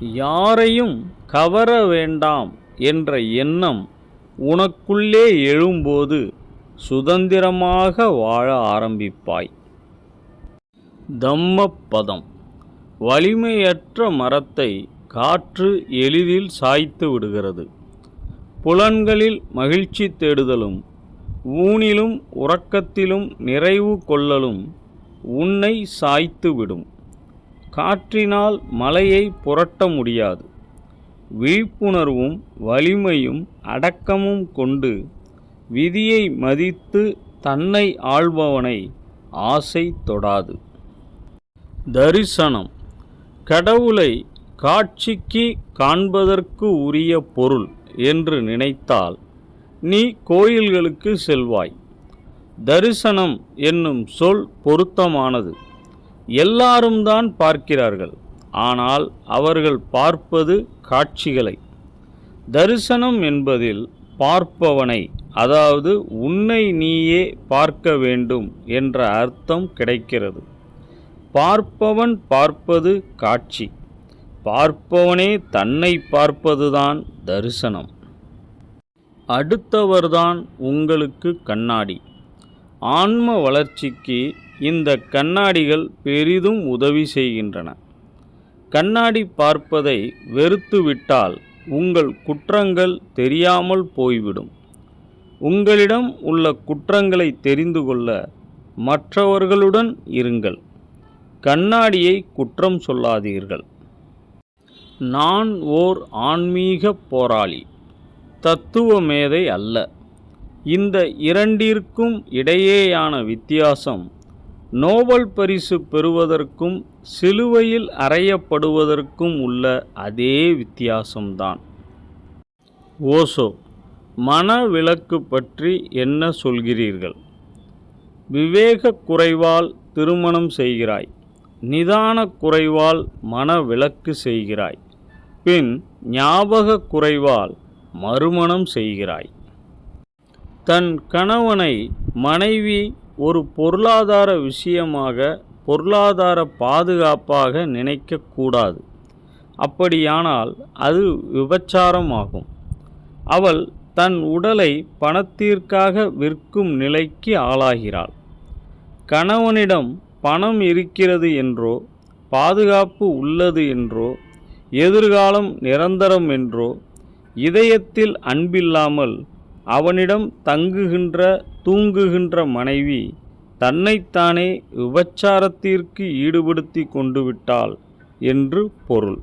யாரையும் கவர வேண்டாம் என்ற எண்ணம் உனக்குள்ளே எழும்போது சுதந்திரமாக வாழ ஆரம்பிப்பாய். தம்மப்பதம். வலிமையற்ற மரத்தை காற்று எளிதில் சாய்த்து விடுகிறது. புலன்களில் மகிழ்ச்சி தேடுதலும் ஊனிலும் உறக்கத்திலும் நிறைவு கொள்ளலும் உன்னை சாய்த்து விடும். காற்றினால் மலையை புரட்ட முடியாது. விழிப்புணர்வும் வலிமையும் அடக்கமும் கொண்டு விதியை மதித்து தன்னை ஆள்பவனை ஆசை தொடாது. தரிசனம். கடவுளை காட்சிக்கு காண்பதற்கு உரிய பொருள் என்று நினைத்தால் நீ கோயில்களுக்கு செல்வாய். தரிசனம் என்னும் சொல் பொருத்தமானது. எல்லாரும் தான் பார்க்கிறார்கள். ஆனால் அவர்கள் பார்ப்பது காட்சிகளை. தரிசனம் என்பதில் பார்ப்பவனை அதாவது உன்னை நீயே பார்க்க வேண்டும் என்ற அர்த்தம் கிடைக்கிறது. பார்ப்பவன் பார்ப்பது காட்சி. பார்ப்பவனே தன்னை பார்ப்பதுதான் தரிசனம். அடுத்தவர்தான் உங்களுக்கு கண்ணாடி. ஆன்ம வளர்ச்சிக்கு இந்த கண்ணாடிகள் பெரிதும் உதவி செய்கின்றன. கண்ணாடி பார்ப்பதை வெறுத்துவிட்டால் உங்கள் குற்றங்கள் தெரியாமல் போய்விடும். உங்களிடம் உள்ள குற்றங்களை தெரிந்து கொள்ள மற்றவர்களுடன் இருங்கள். கண்ணாடியை குற்றம் சொல்லாதீர்கள். நான் ஓர் ஆன்மீக போராளி. தத்துவ மேதை அல்ல. இந்த இரண்டிற்கும் இடையேயான வித்தியாசம் நோபல் பரிசு பெறுவதற்கும் சிலுவையில் அறையப்படுவதற்கும் உள்ள அதே வித்தியாசம்தான். ஓசோ மனவிலக்கு பற்றி என்ன சொல்கிறீர்கள்? விவேக குறைவால் திருமணம் செய்கிறாய். நிதான குறைவால் மனவிலக்கு செய்கிறாய். பின் ஞாபக குறைவால் மறுமணம் செய்கிறாய். தன் கணவனை மனைவி ஒரு பொருளாதார விஷயமாக பொருளாதார பாதுகாப்பாக நினைக்கக்கூடாது அப்படியானால் அது விபச்சாரமாகும். அவள் தன் உடலை பணத்திற்காக விற்கும் நிலைக்கு ஆளாகிறாள். கணவனிடம் பணம் இருக்கிறது என்றோ பாதுகாப்பு உள்ளது என்றோ எதிர்காலம் நிரந்தரம் என்றோ இதயத்தில் அன்பில்லாமல் அவனிடம் தங்குகின்ற தூங்குகின்ற மனைவி தன்னைத்தானே விபச்சாரத்திற்கு ஈடுபடுத்தி கொண்டு விட்டாள் என்று பொருள்.